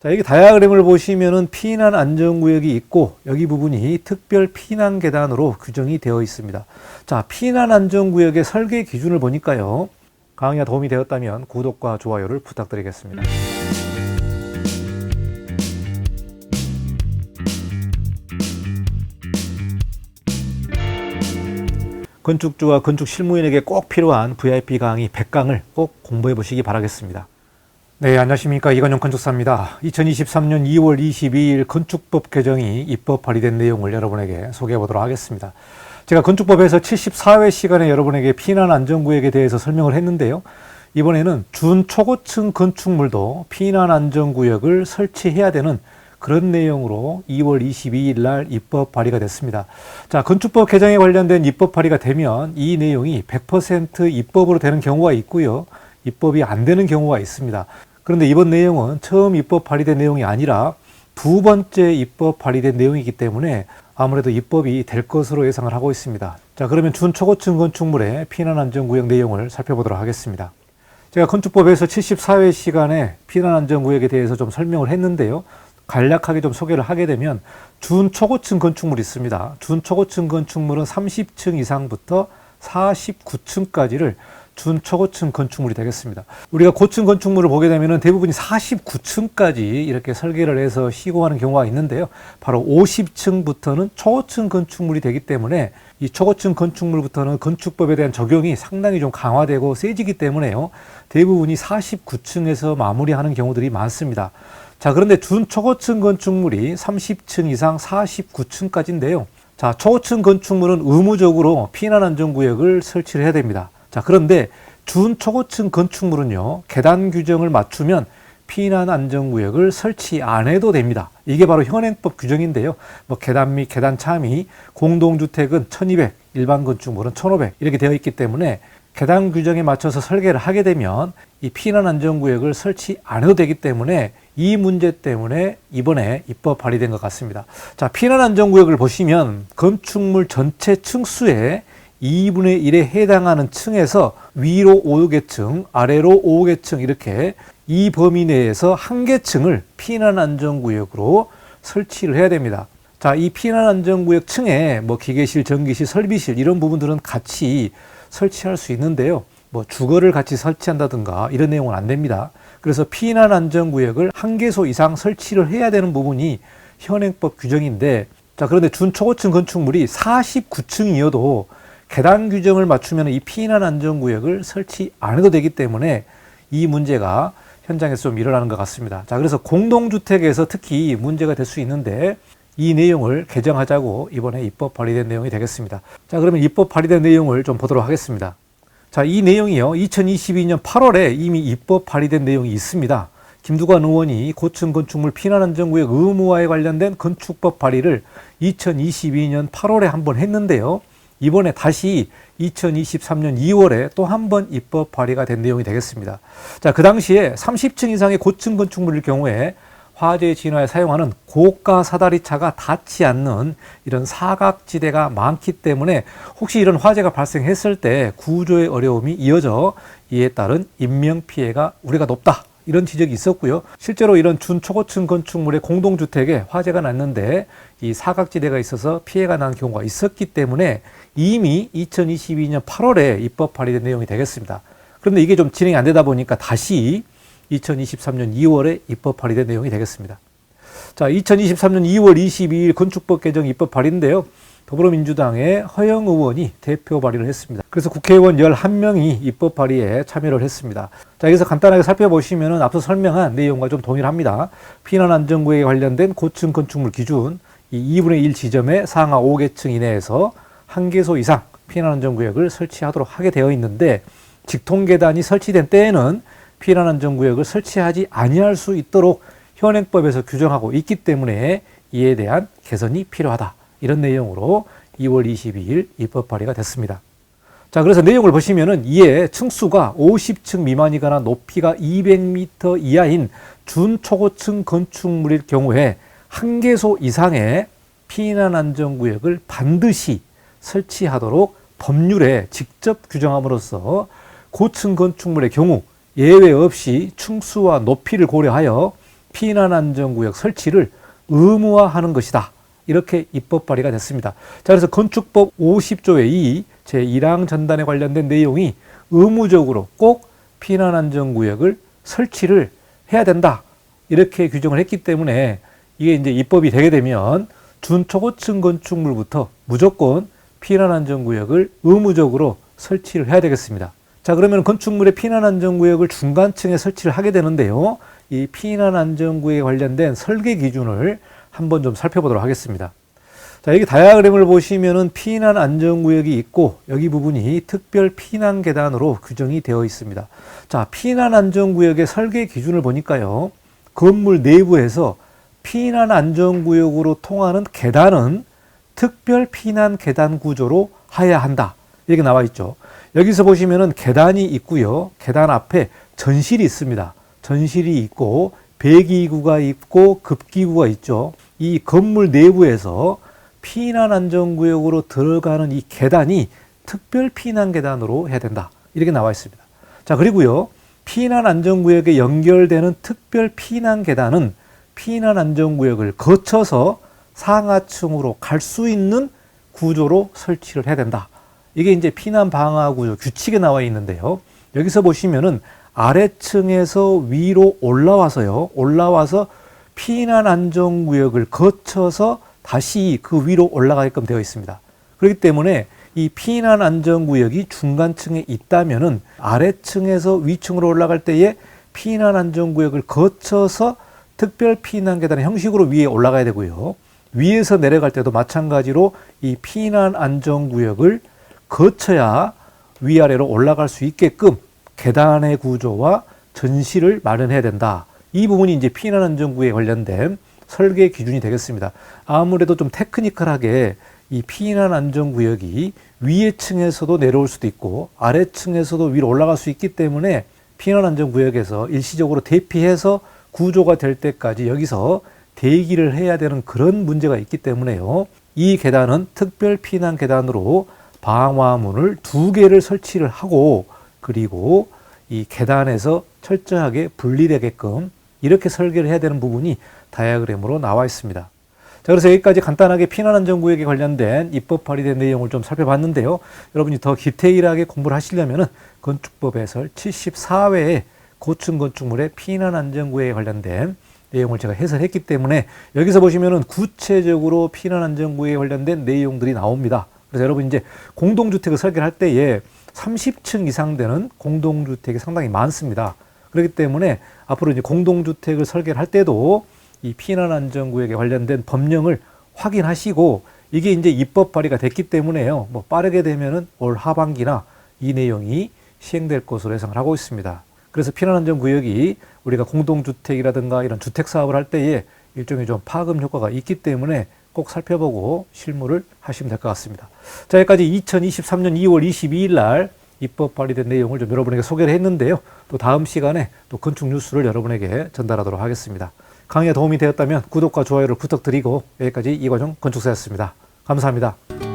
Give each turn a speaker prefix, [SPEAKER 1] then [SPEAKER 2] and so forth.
[SPEAKER 1] 자, 여기 다이아그램을 보시면은 피난 안전구역이 있고 여기 부분이 특별 피난 계단으로 규정이 되어 있습니다. 자, 피난 안전구역의 설계 기준을 보니까요. 강의가 도움이 되었다면 구독과 좋아요를 부탁드리겠습니다. 건축주와 건축 실무인에게 꼭 필요한 VIP 강의 100강을 꼭 공부해 보시기 바라겠습니다. 네, 안녕하십니까. 이건영 건축사입니다. 2023년 2월 22일 건축법 개정이 입법 발의된 내용을 여러분에게 소개해 보도록 하겠습니다. 제가 건축법에서 74회 시간에 여러분에게 피난 안전구역에 대해서 설명을 했는데요. 이번에는 준초고층 건축물도 피난 안전구역을 설치해야 되는 그런 내용으로 2월 22일 날 입법 발의가 됐습니다. 자, 건축법 개정에 관련된 입법 발의가 되면 이 내용이 100% 입법으로 되는 경우가 있고요. 입법이 안 되는 경우가 있습니다. 그런데 이번 내용은 처음 입법 발의된 내용이 아니라 두 번째 입법 발의된 내용이기 때문에 아무래도 입법이 될 것으로 예상을 하고 있습니다. 자, 그러면 준초고층 건축물의 피난 안전구역 내용을 살펴보도록 하겠습니다. 제가 건축법에서 74회 시간에 피난 안전구역에 대해서 좀 설명을 했는데요. 간략하게 좀 소개를 하게 되면 준초고층 건축물이 있습니다. 준초고층 건축물은 30층 이상부터 49층까지를 준초고층 건축물이 되겠습니다. 우리가 고층 건축물을 보게 되면 대부분이 49층까지 이렇게 설계를 해서 시공하는 경우가 있는데요. 바로 50층부터는 초고층 건축물이 되기 때문에 이 초고층 건축물부터는 건축법에 대한 적용이 상당히 좀 강화되고 세지기 때문에요. 대부분이 49층에서 마무리하는 경우들이 많습니다. 자, 그런데 준초고층 건축물이 30층 이상 49층까지인데요. 자, 초고층 건축물은 의무적으로 피난안전구역을 설치를 해야 됩니다. 자, 그런데 준초고층 건축물은요, 계단 규정을 맞추면 피난 안전구역을 설치 안 해도 됩니다. 이게 바로 현행법 규정인데요. 뭐 계단 및 계단 차미, 공동주택은 1200, 일반 건축물은 1500 이렇게 되어 있기 때문에 계단 규정에 맞춰서 설계를 하게 되면 이 피난 안전구역을 설치 안 해도 되기 때문에 이 문제 때문에 이번에 입법 발의된 것 같습니다. 자, 피난 안전구역을 보시면 건축물 전체 층수의 2분의 1에 해당하는 층에서 위로 5개 층, 아래로 5개 층 이렇게 이 범위 내에서 한 개 층을 피난 안전구역으로 설치를 해야 됩니다. 자, 이 피난 안전구역 층에 뭐 기계실, 전기실, 설비실 이런 부분들은 같이 설치할 수 있는데요. 뭐 주거를 같이 설치한다든가 이런 내용은 안 됩니다. 그래서 피난 안전구역을 한 개소 이상 설치를 해야 되는 부분이 현행법 규정인데 자, 그런데 준초고층 건축물이 49층이어도 계단 규정을 맞추면 이 피난 안전구역을 설치 안 해도 되기 때문에 이 문제가 현장에서 좀 일어나는 것 같습니다. 자, 그래서 공동주택에서 특히 문제가 될 수 있는데 이 내용을 개정하자고 이번에 입법 발의된 내용이 되겠습니다. 자, 그러면 입법 발의된 내용을 좀 보도록 하겠습니다. 자, 이 내용이요. 2022년 8월에 이미 입법 발의된 내용이 있습니다. 김두관 의원이 고층 건축물 피난 안전구역 의무화에 관련된 건축법 발의를 2022년 8월에 한번 했는데요. 이번에 다시 2023년 2월에 또 한 번 입법 발의가 된 내용이 되겠습니다. 자, 그 당시에 30층 이상의 고층 건축물일 경우에 화재 진화에 사용하는 고가 사다리 차가 닿지 않는 이런 사각지대가 많기 때문에 혹시 이런 화재가 발생했을 때 구조의 어려움이 이어져 이에 따른 인명 피해가 우리가 높다. 이런 지적이 있었고요. 실제로 이런 준초고층 건축물의 공동주택에 화재가 났는데 이 사각지대가 있어서 피해가 난 경우가 있었기 때문에 이미 2022년 8월에 입법 발의된 내용이 되겠습니다. 그런데 이게 좀 진행이 안 되다 보니까 다시 2023년 2월에 입법 발의된 내용이 되겠습니다. 자, 2023년 2월 22일 건축법 개정 입법 발의인데요. 더불어민주당의 허영 의원이 대표 발의를 했습니다. 그래서 국회의원 11명이 입법 발의에 참여를 했습니다. 자, 여기서 간단하게 살펴보시면 앞서 설명한 내용과 좀 동일합니다. 피난 안전구역에 관련된 고층 건축물 기준 이 2분의 1 지점의 상하 5개층 이내에서 한 개소 이상 피난 안전구역을 설치하도록 하게 되어 있는데 직통 계단이 설치된 때에는 피난 안전구역을 설치하지 아니할 수 있도록 현행법에서 규정하고 있기 때문에 이에 대한 개선이 필요하다. 이런 내용으로 2월 22일 입법 발의가 됐습니다. 자, 그래서 내용을 보시면은 이에 층수가 50층 미만이거나 높이가 200m 이하인 준초고층 건축물일 경우에 한 개소 이상의 피난 안전 구역을 반드시 설치하도록 법률에 직접 규정함으로써 고층 건축물의 경우 예외 없이 층수와 높이를 고려하여 피난 안전 구역 설치를 의무화하는 것이다. 이렇게 입법 발의가 됐습니다. 자, 그래서 건축법 50조의 2 제1항 전단에 관련된 내용이 의무적으로 꼭 피난 안전 구역을 설치를 해야 된다. 이렇게 규정을 했기 때문에 이게 이제 입법이 되게 되면 준초고층 건축물부터 무조건 피난 안전 구역을 의무적으로 설치를 해야 되겠습니다. 자, 그러면 건축물의 피난 안전 구역을 중간층에 설치를 하게 되는데요. 이 피난 안전 구역에 관련된 설계 기준을 한번 좀 살펴보도록 하겠습니다. 자, 여기 다이아그램을 보시면은 피난 안전구역이 있고 여기 부분이 특별 피난 계단으로 규정이 되어 있습니다. 자, 피난 안전구역의 설계 기준을 보니까요. 건물 내부에서 피난 안전구역으로 통하는 계단은 특별 피난 계단 구조로 하여야 한다. 이렇게 나와 있죠. 여기서 보시면은 계단이 있고요. 계단 앞에 전실이 있습니다. 전실이 있고 배기구가 있고 급기구가 있죠. 이 건물 내부에서 피난 안전구역으로 들어가는 이 계단이 특별 피난 계단으로 해야 된다. 이렇게 나와 있습니다. 자, 그리고요. 피난 안전구역에 연결되는 특별 피난 계단은 피난 안전구역을 거쳐서 상하층으로 갈 수 있는 구조로 설치를 해야 된다. 이게 이제 피난 방화 구조 규칙에 나와 있는데요. 여기서 보시면은 아래층에서 위로 올라와서요. 올라와서 피난 안전 구역을 거쳐서 다시 그 위로 올라가게끔 되어 있습니다. 그렇기 때문에 이 피난 안전 구역이 중간층에 있다면은 아래층에서 위층으로 올라갈 때에 피난 안전 구역을 거쳐서 특별 피난 계단의 형식으로 위에 올라가야 되고요. 위에서 내려갈 때도 마찬가지로 이 피난 안전 구역을 거쳐야 위아래로 올라갈 수 있게끔 계단의 구조와 전실을 마련해야 된다. 이 부분이 이제 피난 안전구에 관련된 설계 기준이 되겠습니다. 아무래도 좀 테크니컬하게 이 피난 안전구역이 위에 층에서도 내려올 수도 있고 아래 층에서도 위로 올라갈 수 있기 때문에 피난 안전구역에서 일시적으로 대피해서 구조가 될 때까지 여기서 대기를 해야 되는 그런 문제가 있기 때문에요. 이 계단은 특별 피난 계단으로 방화문을 두 개를 설치를 하고 그리고 이 계단에서 철저하게 분리되게끔 이렇게 설계를 해야 되는 부분이 다이아그램으로 나와 있습니다. 자, 그래서 여기까지 간단하게 피난안전구역에 관련된 입법 발의된 내용을 좀 살펴봤는데요. 여러분이 더 디테일하게 공부를 하시려면은 건축법 해설 74회에 고층 건축물의 피난 안전구역에 관련된 내용을 제가 해설했기 때문에 여기서 보시면은 구체적으로 피난 안전구역에 관련된 내용들이 나옵니다. 그래서 여러분 이제 공동주택을 설계를 할 때에 30층 이상 되는 공동주택이 상당히 많습니다. 그렇기 때문에 앞으로 이제 공동주택을 설계를 할 때도 이 피난 안전구역에 관련된 법령을 확인하시고 이게 이제 입법 발의가 됐기 때문에요. 뭐 빠르게 되면은 올 하반기나 이 내용이 시행될 것으로 예상을 하고 있습니다. 그래서 피난 안전 구역이 우리가 공동주택이라든가 이런 주택 사업을 할 때에 일종의 좀 파급 효과가 있기 때문에 꼭 살펴보고 실무를 하시면 될 것 같습니다. 자, 여기까지 2023년 2월 22일 날 입법 발의된 내용을 좀 여러분에게 소개를 했는데요. 또 다음 시간에 또 건축 뉴스를 여러분에게 전달하도록 하겠습니다. 강의가 도움이 되었다면 구독과 좋아요를 부탁드리고 여기까지 이과정 건축사였습니다. 감사합니다.